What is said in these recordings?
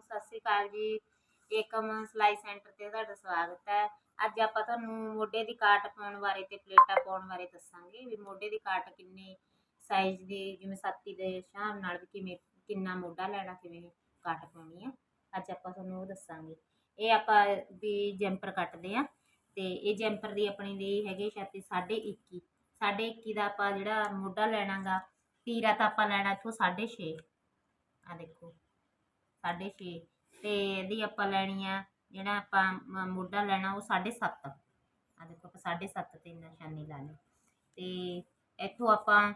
ਸਤਿ ਸ੍ਰੀ ਅਕਾਲ ਜੀ। ਏਕਮ ਸਲਾਈ ਸੈਂਟਰ ਤੇ ਤੁਹਾਡਾ ਸਵਾਗਤ ਹੈ। ਅੱਜ ਆਪਾਂ ਤੁਹਾਨੂੰ ਮੋਢੇ ਦੀ ਕਾਟ ਪਾਉਣ ਬਾਰੇ ਤੇ ਪਲੇਟਾਂ ਪਾਉਣ ਬਾਰੇ ਦੱਸਾਂਗੇ ਵੀ ਮੋਢੇ ਦੀ ਕਾਟ ਕਿੰਨੇ ਸਾਈਜ਼ ਦੀ, ਜਿਵੇਂ ਛਾਤੀ ਦੇ ਹਿਸਾਬ ਨਾਲ ਵੀ ਕਿਵੇਂ, ਕਿੰਨਾ ਮੋਢਾ ਲੈਣਾ, ਕਿਵੇਂ ਕਾਟ ਪਾਉਣੀ ਆ। ਅੱਜ ਆਪਾਂ ਤੁਹਾਨੂੰ ਉਹ ਦੱਸਾਂਗੇ। ਇਹ ਆਪਾਂ ਵੀ ਜੈਂਪਰ ਕੱਟਦੇ ਆ ਤੇ ਇਹ ਜੈਂਪਰ ਦੀ ਆਪਣੀ ਦੀ ਹੈਗੀ ਛਾਤੀ 21.5 21.5 ਦਾ ਆਪਾਂ ਜਿਹੜਾ ਮੋਢਾ ਲੈਣਾਗਾ, ਤੀਰਾ ਤਾਂ ਆਪਾਂ ਲੈਣਾ ਇੱਥੋਂ 6.5 ਆ ਦੇਖੋ। 6.5 ਤੇ ਇਹਦੀ ਆਪਾਂ ਲੈਣੀ ਆ, ਜਿਹੜਾ ਆਪਾਂ ਮ- ਮੋਢਾ ਲੈਣਾ ਉਹ 7.5 ਆ ਦੇਖੋ ਆਪਾਂ 7.5 ਤੇ ਨਿਸ਼ਾਨੀ ਲਾ ਲਈ। ਤੇ ਇੱਥੋਂ ਆਪਾਂ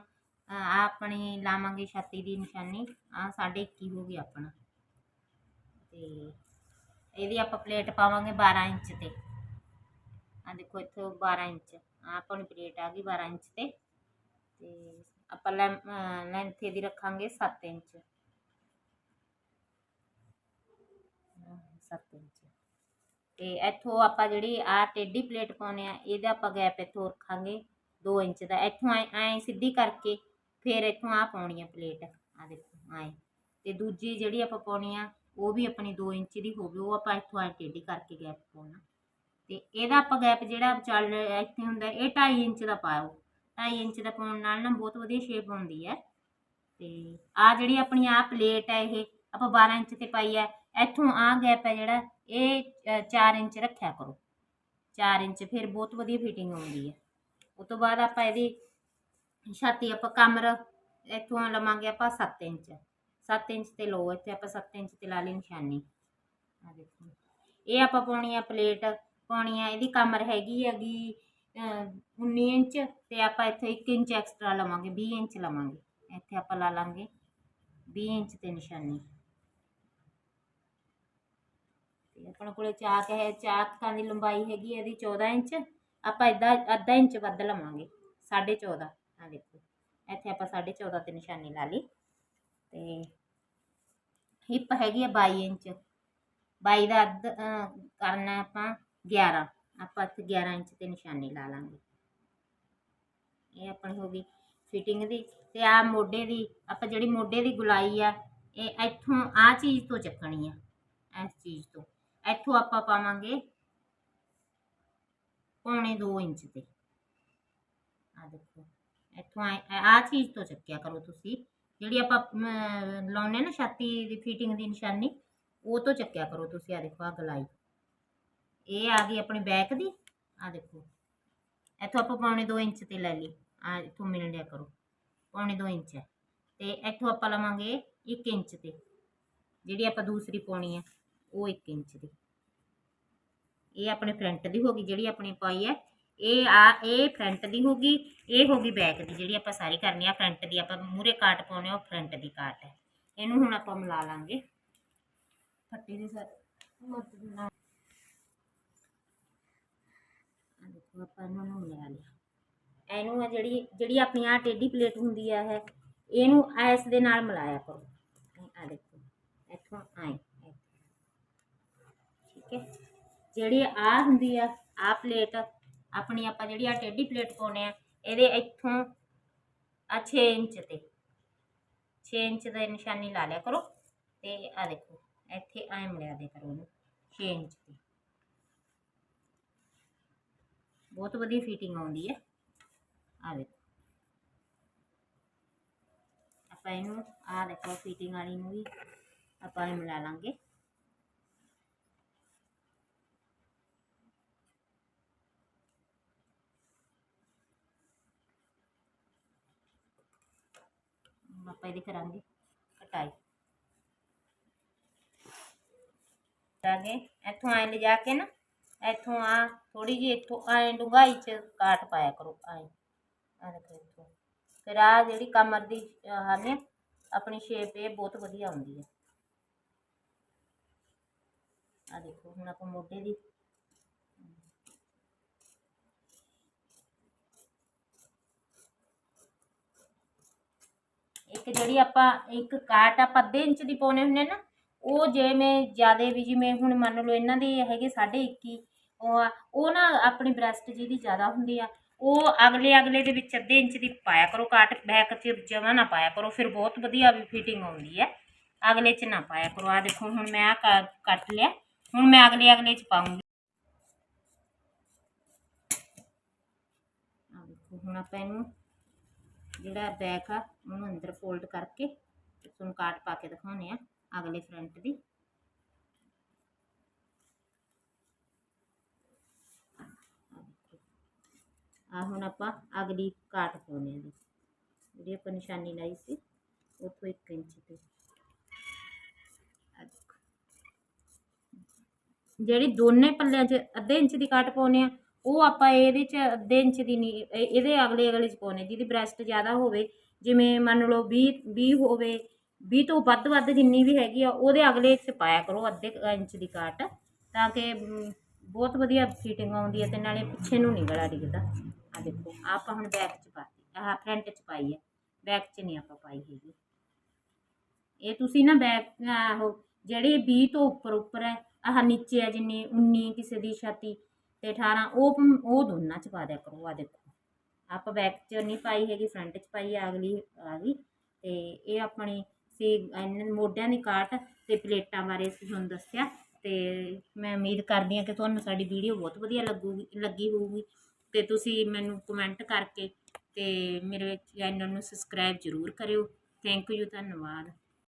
ਆ ਆਪਣੀ ਲਾਵਾਂਗੇ ਛਾਤੀ ਦੀ ਨਿਸ਼ਾਨੀ ਆ 21 ਹੋ ਗਈ ਆਪਣਾ। ਤੇ ਇਹਦੀ ਆਪਾਂ ਪਲੇਟ ਪਾਵਾਂਗੇ 12 ਇੰਚ ਤੇ। ਆ ਦੇਖੋ ਇੱਥੋਂ 12 ਇੰਚ ਆ ਆਪਣੀ ਪਲੇਟ ਆ ਗਈ 12 ਇੰਚ ਤੇ। ਤੇ ਆਪਾਂ ਲੈਂਥ ਇਹਦੀ ਰੱਖਾਂਗੇ 7 ਇੰਚ। 7 ਇੰਚ। ਤੇ ਇੱਥੋਂ ਆਪਾਂ ਜਿਹੜੀ ਆ ਟੇਢੀ ਪਲੇਟ ਪਾਉਨੇ ਆ, ਇਹਦਾ ਆਪਾਂ ਗੈਪ ਇੱਥੋਂ ਰੱਖਾਂਗੇ 2 ਇੰਚ ਦਾ। ਇੱਥੋਂ ਐ ਐ ਸਿੱਧੀ ਕਰਕੇ ਫਿਰ ਇੱਥੋਂ ਆ ਪਾਉਣੀ ਆ ਪਲੇਟ। ਆ ਦੇਖੋ, ਐ। ਤੇ ਦੂਜੀ ਜਿਹੜੀ ਆਪਾਂ ਪਾਉਣੀ ਆ, ਉਹ ਵੀ ਆਪਣੀ 2 ਇੰਚ ਦੀ ਹੋਵੇ, ਉਹ ਆਪਾਂ ਇੱਥੋਂ ਐ ਟੇਢੀ ਕਰਕੇ ਗੈਪ ਪਾਉਣਾ। ਤੇ ਇਹਦਾ ਆਪਾਂ ਗੈਪ ਜਿਹੜਾ ਚੱਲ ਇੱਥੇ ਹੁੰਦਾ, ਇਹ 2.5 ਇੰਚ ਦਾ ਪਾਓ 2.5 ਇੰਚ ਦਾ ਪਾਉਣ ਨਾਲ ਨਾ ਬਹੁਤ ਵਧੀਆ ਸ਼ੇਪ ਆਉਂਦੀ ਹੈ। ਤੇ ਆ ਜਿਹੜੀ ਆਪਣੀ ਆ ਪਲੇਟ ਹੈ ਇਹ, ਆਪਾਂ 12 ਇੰਚ ਤੇ ਪਾਈ ਹੈ ਇੱਥੋਂ ਆ ਗੈਪ ਹੈ ਜਿਹੜਾ ਇਹ 4 ਇੰਚ ਰੱਖਿਆ ਕਰੋ। 4 ਇੰਚ ਫਿਰ ਬਹੁਤ ਵਧੀਆ ਫਿਟਿੰਗ ਆਉਂਦੀ ਹੈ। ਉਸ ਤੋਂ ਬਾਅਦ ਆਪਾਂ ਇਹਦੀ ਛਾਤੀ ਆਪਾਂ ਕਮਰ ਇੱਥੋਂ ਲਵਾਂਗੇ ਆਪਾਂ 7 ਇੰਚ। 7 ਇੰਚ ਤੇ ਲਓ ਇੱਥੇ ਆਪਾਂ 7 ਇੰਚ ਤੇ ਲਾ ਲਈ ਨਿਸ਼ਾਨੀ। ਆ ਦੇਖੋ। ਇਹ ਆਪਾਂ ਪਾਉਣੀ ਆ ਪਲੇਟ ਪਾਉਣੀ ਆ ਇਹਦੀ ਕਮਰ ਹੈਗੀ ਹੈਗੀ ਅਹ, 19 ਇੰਚ ਤੇ ਆਪਾਂ ਇੱਥੇ 1 ਇੰਚ ਐਕਸਟਰਾ ਲਵਾਂਗੇ 20 ਇੰਚ ਲਵਾਂਗੇ। ਇੱਥੇ ਆਪਾਂ ਲਾ ਲਾਂਗੇ 20 ਇੰਚ ਤੇ ਨਿਸ਼ਾਨੀ ਤੇ ਆਪਣੇ ਕੋਲੇ ਚਾਕ ਹੈ, ਚਾਕਾਂ ਦੀ ਲੰਬਾਈ ਹੈਗੀ ਇਹਦੀ 14 ਇੰਚ। ਆਪਾਂ ਇਦਾਂ ਅੱਧਾ ਇੰਚ ਵੱਧ ਲਵਾਂਗੇ 14.5 ਆ ਦੇਖੋ, ਇੱਥੇ ਆਪਾਂ 14.5 ਤੇ ਨਿਸ਼ਾਨੀ ਲਾ ਲਈ। ਤੇ ਹਿੱਪ ਹੈਗੀ ਹੈ 22 ਇੰਚ। 22 ਦਾ ਅੱਧ ਕਰਨਾ ਆਪਾਂ 11 ਆਪਾਂ ਇੱਥੇ 11 ਇੰਚ ਤੇ ਨਿਸ਼ਾਨੀ ਲਾ ਲਾਂਗੇ। ਇਹ ਆਪਣੀ ਹੋ ਗਈ ਫਿਟਿੰਗ ਦੀ। ਤੇ ਆ ਮੋਢੇ ਦੀ, ਆਪਾਂ ਜਿਹੜੀ ਮੋਢੇ ਦੀ ਗੁਲਾਈ ਆ, ਇਹ ਇੱਥੋਂ ਆ ਚੀਜ਼ ਤੋਂ ਚੱਕਣੀ ਆ, ਇਸ ਚੀਜ਼ ਤੋਂ। ਇੱਥੋਂ ਆਪਾਂ ਪਾਵਾਂਗੇ ਪੌਣੇ 2 ਇੰਚ ਤੇ। ਆ ਦੇਖੋ ਇੱਥੋਂ ਆ ਚੀਜ਼ ਤੋਂ ਚੱਕਿਆ ਕਰੋ ਤੁਸੀਂ। ਜਿਹੜੀ ਆਪਾਂ ਅਮ, ਲਾਉਨੇ ਨਾ ਛਾਤੀ ਦੀ ਫਿਟਿੰਗ ਦੀ ਨਿਸ਼ਾਨੀ ਉਹ ਤੋਂ ਚੱਕਿਆ ਕਰੋ ਤੁਸੀਂ। ਆ ਦੇਖੋ ਆ ਗਲਾਈ। ਇਹ ਆ ਗਈ ਆਪਣੀ ਬੈਕ ਦੀ। ਆ ਦੇਖੋ ਇੱਥੋਂ ਆਪਾਂ ਪੌਣੇ 2 ਇੰਚ ਤੇ ਲੈ ਲਈ। ਆ ਇੱਥੋਂ ਮਿਲ ਲਿਆ ਕਰੋ। ਪੌਣੇ 2 ਇੰਚ ਹੈ। ਤੇ ਇੱਥੋਂ ਆਪਾਂ ਲਵਾਂਗੇ 1 ਇੰਚ ਤੇ ਜਿਹੜੀ ਆਪਾਂ ਦੂਸਰੀ ਪਾਉਣੀ ਹੈ। ਉਹ 1 ਇੰਚ ਦੀ। ਇਹ ਆਪਣੇ ਫਰੰਟ ਦੀ ਹੋ ਗਈ ਜਿਹੜੀ ਆਪਣੀ ਪਾਈ ਹੈ। ਇਹ ਆ, ਇਹ ਫਰੰਟ ਦੀ ਹੋ ਗਈ, ਇਹ ਹੋ ਗਈ ਬੈਕ ਦੀ ਜਿਹੜੀ ਆਪਾਂ ਸਾਰੀ ਕਰਨੀ ਆ। ਫਰੰਟ ਦੀ ਆਪਾਂ ਮੂਰੇ ਕਾਟ ਪਾਉਣੇ ਆ, ਉਹ ਫਰੰਟ ਦੀ ਕਾਟ ਹੈ। ਇਹਨੂੰ ਹੁਣ ਆਪਾਂ ਮਿਲਾ ਲਾਂਗੇ। ਫੱਟੀ ਦੀ ਸਰ ਮਦਦ ਨਾਲ। ਦੇਖੋ, ਆਪਾਂ ਇਹਨਾਂ ਨੂੰ ਮਿਲਾ ਲਿਆ। ਇਹਨੂੰ ਆ ਜਿਹੜੀ ਜਿਹੜੀ ਆਪਣੀ ਆ ਟੇਢੀ ਪਲੇਟ ਹੁੰਦੀ ਆ ਇਹ, ਇਹਨੂੰ ਐਸ ਦੇ ਨਾਲ ਮਿਲਾਇਆ ਕਰੋ। ਆ ਦੇਖੋ, ਇੱਥੋਂ ਆਏ। ਠੀਕ ਜਿਹੜੀ ਆ ਹੁੰਦੀ ਆ ਆ ਪਲੇਟ ਆਪਣੀ ਆਪਾਂ ਜਿਹੜੀ ਆ ਟੇਢੀ ਪਲੇਟ ਪਾਉਨੇ ਆ, ਇਹਦੇ ਇੱਥੋਂ ਆ 6 ਇੰਚ ਤੇ 6 ਇੰਚ ਦਾ ਨਿਸ਼ਾਨੀ ਲਾ ਲਿਆ ਕਰੋ ਤੇ ਆ ਦੇਖੋ, ਇੱਥੇ ਐ ਮਿਲਿਆ ਦੇ ਕਰੋ ਇਹਨੂੰ 6 ਇੰਚ ਤੇ। ਬਹੁਤ ਵਧੀਆ ਫਿਟਿੰਗ ਆਉਂਦੀ ਹੈ ਆ ਦੇਖੋ। ਆਪਾਂ ਇਹਨੂੰ ਆ ਦੇਖੋ ਫਿਟਿੰਗ ਵਾਲੀ ਨੂੰ ਵੀ ਆਪਾਂ ਇਹ ਮਿਲਾ ਲਾਂਗੇ। ਆਪਾਂ ਇਹਦੀ ਕਰਾਂਗੇ ਕਟਾਈ। ਕਰਾਂਗੇ। ਇੱਥੋਂ ਐ ਲਿਜਾ ਕੇ ਨਾ, ਇੱਥੋਂ ਆ ਥੋੜੀ ਜਿਹੀ, ਇੱਥੋਂ ਐ ਡੂੰਘਾਈ ਚ ਕਾਟ ਪਾਇਆ ਕਰੋ, ਐ। ਆ ਦੇਖੋ ਇੱਥੋਂ। ਫਿਰ ਆ ਜਿਹੜੀ ਕਮਰ ਦੀ, ਆਹ ਆਪਣੀ ਸ਼ੇਪ ਇਹ ਬਹੁਤ ਵਧੀਆ ਆਉਂਦੀ ਹੈ ਆ ਦੇਖੋ, ਹੁਣ ਆਪਾਂ ਮੋਢੇ ਦੀ ਇੱਕ ਜਿਹੜੀ ਆਪਾਂ ਇੱਕ ਕਾਟ ਆਪਾਂ ਅੱਧੇ ਇੰਚ ਦੀ ਪਾਉਣੇ ਹੁੰਦੇ ਨਾ, ਉਹ ਜਿਵੇਂ ਜਿਆਦੇ ਵੀ ਜਿਵੇਂ ਹੁਣ ਮੰਨ ਲਓ ਇਹਨਾਂ ਦੀ ਹੈਗੇ 21.5 ਉਹ ਆ, ਉਹ ਨਾ ਆਪਣੀ ਬ੍ਰੈਸਟ ਜਿਹਦੀ ਜ਼ਿਆਦਾ ਹੁੰਦੀ ਆ, ਉਹ ਅਗਲੇ ਅਗਲੇ ਦੇ ਵਿੱਚ ਅੱਧੇ ਇੰਚ ਦੀ ਪਾਇਆ ਕਰੋ ਕਾਟ ਬੈਕ 'ਚ ਜਮਾਂ ਨਾ ਪਾਇਆ ਕਰੋ, ਫਿਰ ਬਹੁਤ ਵਧੀਆ ਵੀ ਫਿਟਿੰਗ ਆਉਂਦੀ ਹੈ ਅਗਲੇ 'ਚ ਨਾ ਪਾਇਆ ਕਰੋ। ਆ ਦੇਖੋ, ਹੁਣ ਮੈਂ ਆ ਕੱਟ ਲਿਆ, ਹੁਣ ਮੈਂ ਅਗਲੇ ਅਗਲੇ 'ਚ ਪਾਉਂਗੀ ਆ ਦੇਖੋ, ਹੁਣ ਆਪਾਂ ਇਹਨੂੰ ਜਿਹੜਾ ਬੈਕ ਆ, ਉਹਨੂੰ ਅੰਦਰ ਫੋਲਡ ਕਰਕੇ ਤੇ ਤੁਹਾਨੂੰ ਕਾਟ ਪਾ ਕੇ ਦਿਖਾਉਣੇ ਆ ਅਗਲੇ ਫਰੰਟ ਦੀ। ਆ ਹੁਣ ਆਪਾਂ ਅਗਲੀ ਕਾਟ ਪਾਉਣੇ ਆ ਜੀ। ਜਿਹੜੀ ਆਪਾਂ ਨਿਸ਼ਾਨੀ ਲਾਈ ਸੀ, ਉੱਥੋਂ 1 ਇੰਚ ਤੇ ਜਿਹੜੀ ਦੋਨੇ ਪੱਲਿਆਂ 'ਚ ਅੱਧੇ ਇੰਚ ਦੀ ਕਾਟ ਪਾਉਨੇ ਆ ਉਹ ਆਪਾਂ ਇਹਦੇ 'ਚ ਅੱਧੇ ਇੰਚ ਦੀ ਨੀ ਇਹ- ਇਹਦੇ ਅਗਲੇ ਅਗਲੇ 'ਚ ਪਾਉਨੇ ਜਿਹਦੀ ਬ੍ਰੈਸਟ ਜ਼ਿਆਦਾ ਹੋਵੇ ਜਿਵੇਂ ਮੰਨ ਲਓ 20 20 ਹੋਵੇ 20 ਤੋਂ ਵੱਧ ਵੱਧ ਜਿੰਨੀ ਵੀ ਹੈਗੀ ਆ ਉਹਦੇ ਅਗਲੇ 'ਚ ਪਾਇਆ ਕਰੋ ਅੱਧੇ ਕੁ ਇੰਚ ਦੀ ਕਾਟ ਤਾਂ ਕਿ ਮ, ਬਹੁਤ ਵਧੀਆ ਫਿਟਿੰਗ ਆਉਂਦੀ ਹੈ ਤੇ ਨਾਲੇ ਪਿੱਛੇ ਨੂੰ ਨਹੀਂ ਗਲਾ ਡਿੱਗਦਾ। ਆ ਦੇਖੋ ਆਹ ਆਪਾਂ ਹੁਣ ਬੈਕ 'ਚ ਪਾਤੀ ਆਹ ਫਰੰਟ 'ਚ ਪਾਈ ਹੈ ਬੈਕ 'ਚ ਨਹੀਂ ਆਪਾਂ ਪਾਈ ਹੈਗੀ। ਇਹ ਤੁਸੀਂ ਨਾ ਬੈਕ ਆਹੋ ਜਿਹੜੀ 20 ਤੋਂ ਉੱਪਰ ਉੱਪਰ ਹੈ ਆਹ ਨੀਚੇ ਹੈ ਜਿੰਨੀ 19 ਕਿਸੇ ਦੀ ਛਾਤੀ ਤੇ 18 ਉਹ ਉਹ ਦੋਨਾਂ 'ਚ ਪਾ ਦਿਆ ਕਰੋ ਆ ਦੇਖੋ। ਆਪਾਂ ਬੈਕ 'ਚ ਨਹੀਂ ਪਾਈ ਹੈਗੀ ਫਰੰਟ 'ਚ ਪਾਈ ਆ ਅਗਲੀ, ਆ ਗਈ। ਤੇ ਇਹ ਆਪਣੀ ਸੀ, ਇਹਨਾਂ ਮੋਢਿਆਂ ਦੀ ਕਾਟ ਤੇ ਪਲੇਟਾਂ ਬਾਰੇ ਅਸੀਂ ਤੁਹਾਨੂੰ ਦੱਸਿਆ। ਤੇ ਮੈਂ ਉਮੀਦ ਕਰਦੀ ਹਾਂ ਕਿ ਤੁਹਾਨੂੰ ਸਾਡੀ ਵੀਡੀਓ ਬਹੁਤ ਵਧੀਆ ਲੱਗੂਗੀ, ਲੱਗੀ ਹੋਊਗੀ। ਤੇ ਤੁਸੀਂ ਮੈਨੂੰ ਕਮੈਂਟ ਕਰਕੇ ਤੇ ਮੇਰੇ ਚੈਨਲ ਨੂੰ ਸਬਸਕ੍ਰਾਈਬ ਜ਼ਰੂਰ ਕਰਿਓ। ਥੈਂਕ ਯੂ ਧੰਨਵਾਦ।